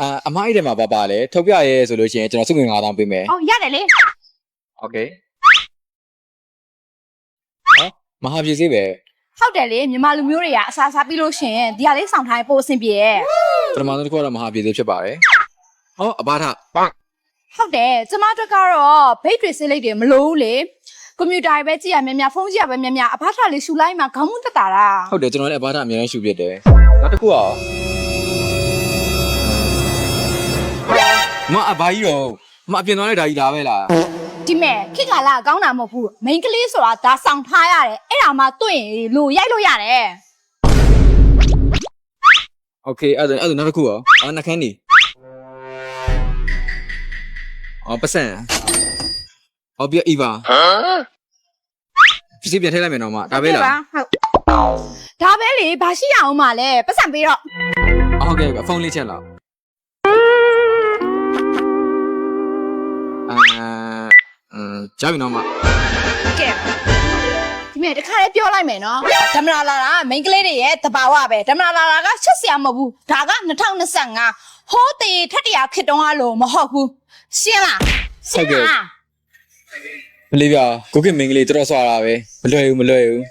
အာအမိုက်ထဲမှာပါပါလဲထုတ်ပြရဲဆိုလို့ရှိရင်ကျွန်တော်စုငွေ9000ပေးမယ် အော်ရတယ်လေ โอเคဟောမဟာပြည်စေးပဲ ဟုတ်တယ်လေမြန်မာလူမျိုးတွေကအစားစားပြီးလို့ရှရင်ဒီဟာလေးစောင့်ထားရင်ပိုအဆင်ပြေရဲ့ ပထမဆုံးတစ်ခုကတော့မဟာပြည်စေးဖြစ်ပါတယ်ဟောအဘာထ ဟုတ်တယ်ကျမတို့ကတော့ဘိတ်တွေစစ်လိုက်တယ်မလို့ဘူးလေကွန်ပျူတာတွေပဲကြည့်ရမြများဖုန်းကြည့်ရပဲမြများအဖားထားလေးရှူလိုက်မှခေါင်းမတက်တာလား ဟုတ်တယ်ကျွန်တော်လည်းအဘာထအများကြီးရှုပြစ်တယ်နောက်တစ်ခုอ่ မအဘာကြီးတော့မအပြင်သွားလိုက်တာကြီးဒါပဲလား ဒီမဲ့ခိကလာကောင်းတာမဟုတ်ဘူးမိန်းကလေးဆိုတာဒါဆောင်ထားရတယ်အဲ့ဒါမှတွေ့ရင်လို့ရိုက်လို့ရတယ် โอเคအဲ့ဒါအဲ့ဒါနောက်တစ်ခုอ่ะအာနှခမ်းနေအော်ပတ်စံဟောပြအီဗာဟမ်ပစ္စည်းပြန်ထည့်လိုက်မယ်တော့မဒါပဲလား ဟုတ်ဒါပဲလေဘာရှိရအောင်မလဲပတ်စံပေးတော့ အော်ဟုတ်ကဲ့ဖုန်းလေးချက်လောက် အမ်ကြားပြီနော်မကဲဒီမဲ့တခါလေးပြောလိုက်မယ်နော်ဓမ္မလာလာကမိန်းကလေးတွေရဲ့တဘာဝပဲဓမ္မလာလာလာကချက်စရာမဟုတ်ဘူးဒါက2025ဟိုးတေထက်တရာခစ်တုံးအလိုမဟုတ်ဘူးရှင်းလားရှင်းလားမလေးပြကိုကင်မင်္ဂလေးတော်တော်ဆွာတာပဲမလွယ်ဘူးမလွယ်ဘူး